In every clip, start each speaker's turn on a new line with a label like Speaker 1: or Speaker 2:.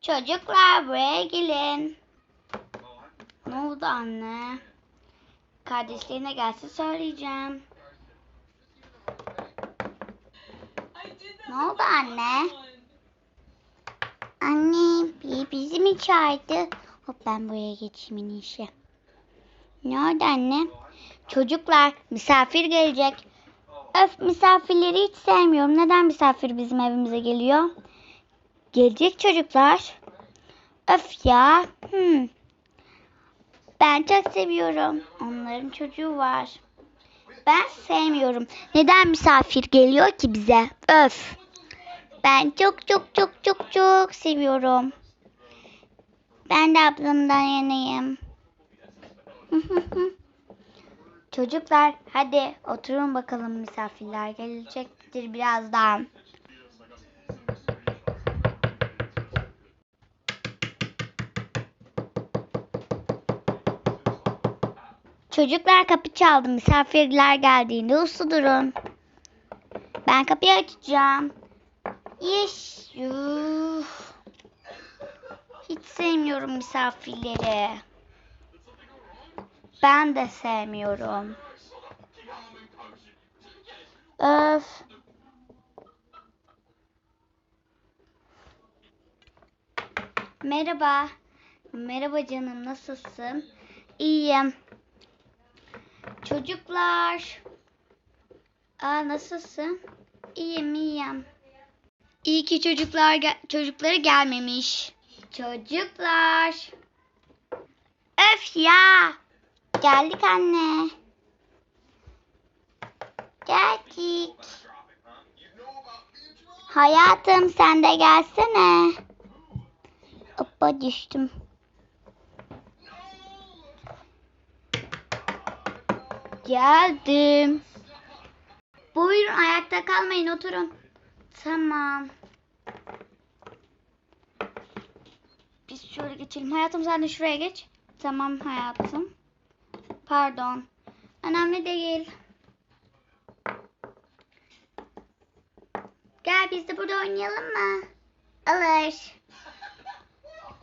Speaker 1: Çocuklar buraya gelin. Ne oldu anne? Kardeşlerine gelse söyleyeceğim. Ne oldu anne? Anne bir bizi mi çağırdı? Hop ben buraya geçeyim iyisi. Ne oldu anne? Çocuklar misafir gelecek. Öf misafirleri hiç sevmiyorum. Neden misafir bizim evimize geliyor? Gelecek çocuklar. Öf ya. Hmm. Ben çok seviyorum. Onların çocuğu var. Ben sevmiyorum. Neden misafir geliyor ki bize? Öf. Ben çok çok çok çok çok seviyorum. Ben de ablamdan yanayım. Çocuklar hadi oturun bakalım misafirler gelecektir birazdan. Çocuklar kapı çaldı. Misafirler geldiğinde uslu durun. Ben kapıyı açacağım. Uf. Hiç sevmiyorum misafirleri. Ben de sevmiyorum. Öf. Merhaba. Merhaba canım nasılsın? İyiyim. Çocuklar. Aa nasılsın? İyiyim iyiyim. İyi ki çocuklar gel- çocukları gelmemiş. Çocuklar. Öf ya. Geldik anne. Geldik. Hayatım sen de gelsene. Hoppa düştüm. Geldim. Buyurun ayakta kalmayın oturun. Tamam. Biz şöyle geçelim. Hayatım sen de şuraya geç. Tamam hayatım. Pardon. Önemli değil. Gel biz de burada oynayalım mı? Alır.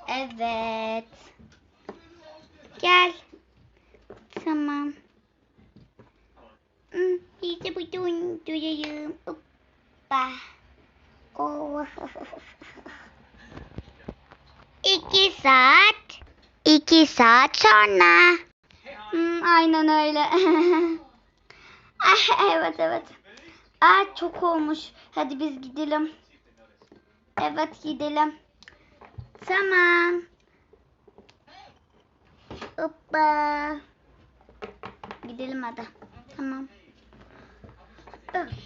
Speaker 1: Evet. Gel. Tamam. Hmm, Biz de burada oynayalım. Hoppa. Oh. İki saat. İki saat sonra. Hmm, aynen öyle. ah, evet evet. Ah çok olmuş. Hadi biz gidelim. Evet gidelim. Tamam. Hoppa. Gidelim hadi. Tamam.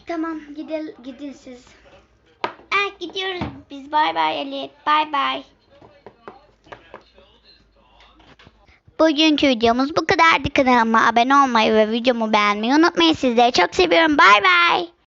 Speaker 1: Tamam gidel gidin siz. Ah gidiyoruz biz. Bay bay Ali. Bay bay. Bugünkü videomuz bu kadardı. Kanalıma abone olmayı ve videomu beğenmeyi unutmayın. Sizleri çok seviyorum. Bay bay.